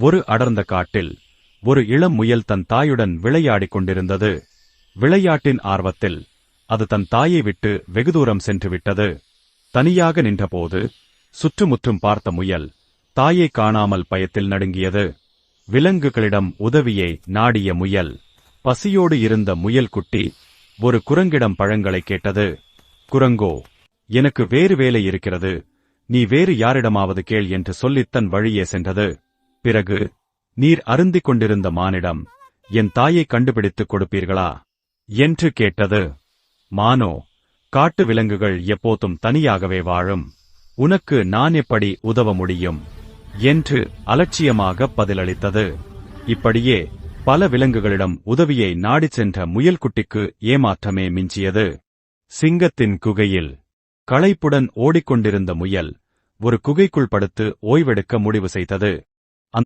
ஒரு அடர்ந்த காட்டில் ஒரு இளம் முயல் தன் தாயுடன் விளையாடிக் கொண்டிருந்தது. விளையாட்டின் ஆர்வத்தில் அது தன் தாயை விட்டு வெகு தூரம் சென்று விட்டது. தனியாக நின்றபோது சுற்றுமுற்றும் பார்த்த முயல் தாயை காணாமல் பயத்தில் நடுங்கியது. விலங்குகளிடம் உதவியை நாடிய முயல் பசியோடு இருந்த முயல் குட்டி ஒரு குரங்கிடம் பழங்களை கேட்டது. குரங்கோ எனக்கு வேறு வேலை இருக்கிறது. நீ வேறு யாரிடமாவது கேள் என்று சொல்லித் தன் வழியே சென்றது. பிறகு நீர் அருந்திக் கொண்டிருந்த மானிடம் என் தாயை கண்டுபிடித்துக் கொடுப்பீர்களா? என்று கேட்டது மானோ காட்டு விலங்குகள் எப்போதும் தனியாகவே வாழும். உனக்கு நான் எப்படி உதவ முடியும்? என்று அலட்சியமாக பதிலளித்தது. இப்படியே பல விலங்குகளிடம் உதவியை நாடிச் சென்ற முயல்குட்டிக்கு ஏமாற்றமே மிஞ்சியது. சிங்கத்தின் குகையில் களைப்புடன் ஓடிக்கொண்டிருந்த முயல் ஒரு குகைக்குள் படுத்து ஓய்வெடுக்க முடிவு செய்தது.